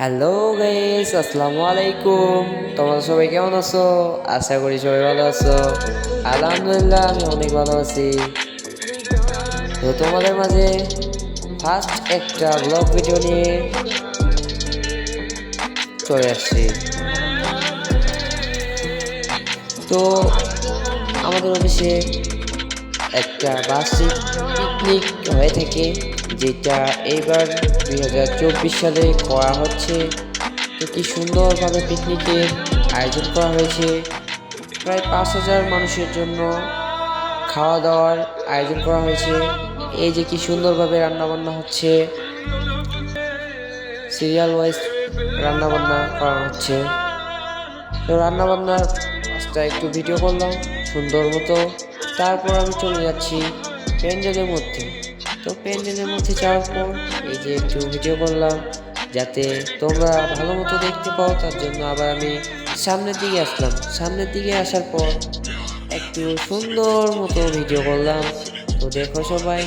Hello guys আসসালামু আলাইকুম। তোমরা সবাই কেমন আছো? আশা করি সবাই ভালো আছো। আলহামদুলিল্লাহ, আমি অনেক ভালো আছি। তো তোমাদের মাঝে ফার্স্ট একটা ব্লগ ভিডিও নিয়ে চলে আসছি। তো আমাদের অফিসে একটা বার্ষিক পিকনিক হয়ে থাকে, যেটা এইবার দুই হাজার চব্বিশ সালে করা হচ্ছে। তো কি সুন্দরভাবে পিকনিকের আয়োজন করা হয়েছে। প্রায় পাঁচ হাজার মানুষের জন্য খাওয়া দাওয়ার আয়োজন করা হয়েছে। এই যে কি সুন্দরভাবে রান্নাবান্না হচ্ছে। সিরিয়াল ওয়াইজ রান্নাবান্না করা হচ্ছে। তো রান্নাবান্নার একটু ভিডিও করলাম, সুন্দর মতো। তারপর আমি চলে যাচ্ছি প্যান্ডেলের মধ্যে। তো প্যান্ডেলের মধ্যে যাওয়ার পর এই যে একটু ভিডিও করলাম, যাতে তোমরা ভালো মতো দেখতে পাও, তার জন্য আবার আমি সামনের দিকে আসলাম। সামনের দিকে আসার পর একটু সুন্দর মতো ভিডিও করলাম। তো দেখো সবাই